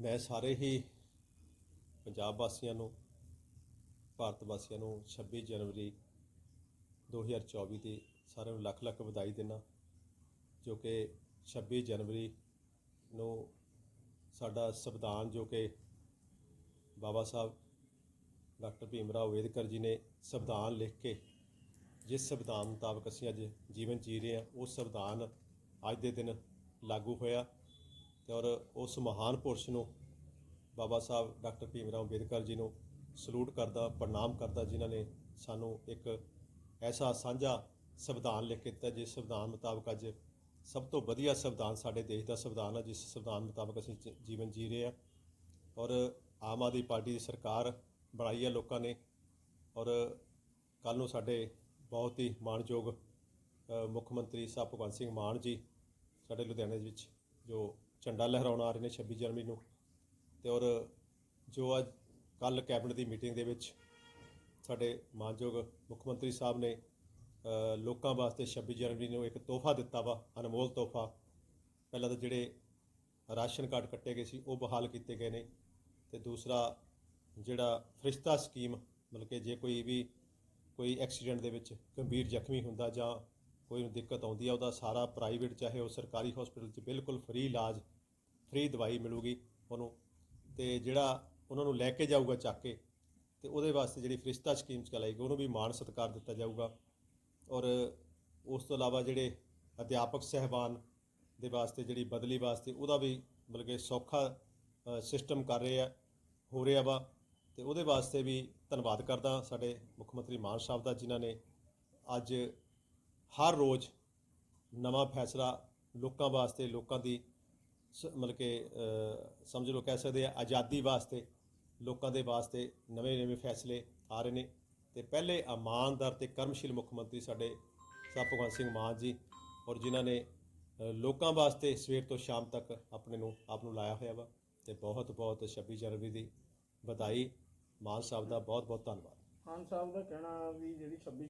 ਮੈਂ ਸਾਰੇ ਹੀ ਪੰਜਾਬ ਵਾਸੀਆਂ ਨੂੰ, ਭਾਰਤ ਵਾਸੀਆਂ ਨੂੰ 26 ਜਨਵਰੀ 2024 ਦੀ ਸਾਰਿਆਂ ਨੂੰ ਲੱਖ ਲੱਖ ਵਧਾਈ ਦਿੰਦਾ ਜੋ ਕਿ 26 ਜਨਵਰੀ ਨੂੰ ਸਾਡਾ ਸੰਵਿਧਾਨ ਜੋ ਕਿ ਬਾਬਾ ਸਾਹਿਬ ਡਾਕਟਰ ਭੀਮ ਰਾਓ ਅੰਬੇਦਕਰ ਜੀ ਨੇ ਸੰਵਿਧਾਨ ਲਿਖ ਕੇ, ਜਿਸ ਸੰਵਿਧਾਨ ਮੁਤਾਬਕ ਅਸੀਂ ਅੱਜ ਜੀਵਨ ਜੀ ਰਹੇ ਹਾਂ ਉਹ ਸੰਵਿਧਾਨ ਅੱਜ ਦੇ ਦਿਨ ਲਾਗੂ ਹੋਇਆ। ਤੇ ਔਰ ਉਸ ਮਹਾਨ ਪੁਰਸ਼ ਨੂੰ ਬਾਬਾ ਸਾਹਿਬ ਡਾਕਟਰ ਭੀਮ ਰਾਓ ਅੰਬੇਦਕਰ ਜੀ ਨੂੰ ਸਲੂਟ ਕਰਦਾ, ਪ੍ਰਣਾਮ ਕਰਦਾ, ਜਿਨ੍ਹਾਂ ਨੇ ਸਾਨੂੰ ਇੱਕ ਐਸਾ ਸਾਂਝਾ ਸੰਵਿਧਾਨ ਲਿਖ ਕੇ ਦਿੱਤਾ, ਜਿਸ ਸੰਵਿਧਾਨ ਮੁਤਾਬਕ ਅੱਜ ਸਭ ਤੋਂ ਵਧੀਆ ਸੰਵਿਧਾਨ ਸਾਡੇ ਦੇਸ਼ ਦਾ ਸੰਵਿਧਾਨ ਹੈ ਜਿਸ ਸੰਵਿਧਾਨ ਮੁਤਾਬਕ ਅਸੀਂ ਜੀਵਨ ਜੀ ਰਹੇ ਹਾਂ ਔਰ ਆਮ ਆਦਮੀ ਪਾਰਟੀ ਦੀ ਸਰਕਾਰ ਬਣਾਈ ਹੈ ਲੋਕਾਂ ਨੇ, ਔਰ ਕੱਲ ਨੂੰ ਸਾਡੇ ਬਹੁਤ ਹੀ ਮਾਣਯੋਗ ਮੁੱਖ ਮੰਤਰੀ ਸਾਹਿਬ ਭਗਵੰਤ ਸਿੰਘ ਮਾਨ ਜੀ ਸਾਡੇ ਲੁਧਿਆਣੇ ਦੇ ਵਿੱਚ, ਜੋ ਝੰਡਾ ਲਹਿਰਾਉਣ ਆ ਰਹੇ ਨੇ 26 ਜਨਵਰੀ ਨੂੰ। ਤੇ ਔਰ ਜੋ ਅੱਜ ਕੱਲ ਕੈਬਨਿਟ ਦੀ ਮੀਟਿੰਗ ਦੇ ਵਿੱਚ ਸਾਡੇ ਮਾਨਯੋਗ ਮੁੱਖ ਮੰਤਰੀ ਸਾਹਿਬ ਨੇ ਲੋਕਾਂ ਵਾਸਤੇ 26 ਜਨਵਰੀ ਨੂੰ ਇੱਕ ਤੋਹਫਾ ਦਿੱਤਾ ਵਾ, ਅਨਮੋਲ ਤੋਹਫਾ। ਪਹਿਲਾਂ ਤਾਂ ਜਿਹੜੇ ਰਾਸ਼ਨ ਕਾਰਡ ਕੱਟੇ ਗਏ ਸੀ, ਉਹ ਬਹਾਲ ਕੀਤੇ ਗਏ ਨੇ। ਤੇ ਦੂਸਰਾ ਜਿਹੜਾ ਫਰਿਸ਼ਤਾ ਸਕੀਮ, ਮਤਲਬ ਕਿ ਜੇ ਕੋਈ ਵੀ, ਕੋਈ ਐਕਸੀਡੈਂਟ ਦੇ ਵਿੱਚ ਗੰਭੀਰ ਜ਼ਖਮੀ ਹੁੰਦਾ ਜਾਂ ਕੋਈ ਨੂੰ ਦਿੱਕਤ ਆਉਂਦੀ ਆ, ਉਹਦਾ ਸਾਰਾ ਪ੍ਰਾਈਵੇਟ, ਚਾਹੇ ਉਹ ਸਰਕਾਰੀ ਹਸਪੀਟਲ 'ਚ ਬਿਲਕੁਲ ਫ੍ਰੀ ਇਲਾਜ ਫ੍ਰੀ ਦਵਾਈ ਮਿਲੂਗੀ ਉਹਨੂੰ ਤੇ ਜਿਹੜਾ ਉਹਨਾਂ ਨੂੰ ਲੈ ਕੇ ਜਾਊਗਾ ਚੱਕ ਕੇ ਤੇ ਉਹਦੇ ਵਾਸਤੇ ਜਿਹੜੀ ਫਰਿਸ਼ਤਾ ਸਕੀਮ ਚਲਾਏਗੀ ਉਹਨੂੰ ਵੀ ਮਾਣ ਸਤਿਕਾਰ ਦਿੱਤਾ ਜਾਊਗਾ। ਔਰ ਉਸ ਤੋਂ ਇਲਾਵਾ ਜਿਹੜੇ ਅਧਿਆਪਕ ਸਹਿਬਾਨ ਦੇ ਵਾਸਤੇ, ਜਿਹੜੀ ਬਦਲੀ ਵਾਸਤੇ, ਉਹਦਾ ਵੀ ਮਤਲਬ ਕਿ ਸੌਖਾ ਸਿਸਟਮ ਕਰ ਰਹੇ ਆ, ਹੋ ਰਿਹਾ ਵਾ। ਤੇ ਉਹਦੇ ਵਾਸਤੇ ਵੀ ਧੰਨਵਾਦ ਕਰਦਾ ਸਾਡੇ ਮੁੱਖ ਮੰਤਰੀ ਮਾਨ ਸਾਹਿਬ ਦਾ, ਜਿਨ੍ਹਾਂ ਨੇ ਅੱਜ ਹਰ ਰੋਜ਼ ਨਵਾਂ ਫੈਸਲਾ ਲੋਕਾਂ ਵਾਸਤੇ, ਲੋਕਾਂ ਦੀ ਮਤਲਬ ਕਿ ਸਮਝ ਲਓ ਕਹਿ ਸਕਦੇ ਆ ਆਜ਼ਾਦੀ ਵਾਸਤੇ, ਲੋਕਾਂ ਦੇ ਵਾਸਤੇ ਨਵੇਂ-ਨਵੇਂ ਫੈਸਲੇ ਆ ਰਹੇ ਨੇ। ਤੇ ਪਹਿਲੇ ਇਮਾਨਦਾਰ ਤੇ ਕਰਮਸ਼ੀਲ ਮੁੱਖ ਮੰਤਰੀ ਸਾਡੇ ਸਾਹਿਬ ਭਗਵੰਤ ਸਿੰਘ ਮਾਨ ਜੀ ਔਰ ਜਿਨ੍ਹਾਂ ਨੇ ਲੋਕਾਂ ਵਾਸਤੇ ਸਵੇਰ ਤੋਂ ਸ਼ਾਮ ਤੱਕ ਆਪਣੇ ਨੂੰ ਆਪ ਨੂੰ ਲਾਇਆ ਹੋਇਆ ਵਾ ਤੇ ਬਹੁਤ ਬਹੁਤ 26 ਜਨਵਰੀ ਦੀ ਵਧਾਈ। ਮਾਨ ਸਾਹਿਬ ਦਾ ਬਹੁਤ ਬਹੁਤ ਧੰਨਵਾਦ। ਖਾਨ ਸਾਹਿਬ ਦਾ ਕਹਿਣਾ ਵੀ ਜਿਹੜੀ 26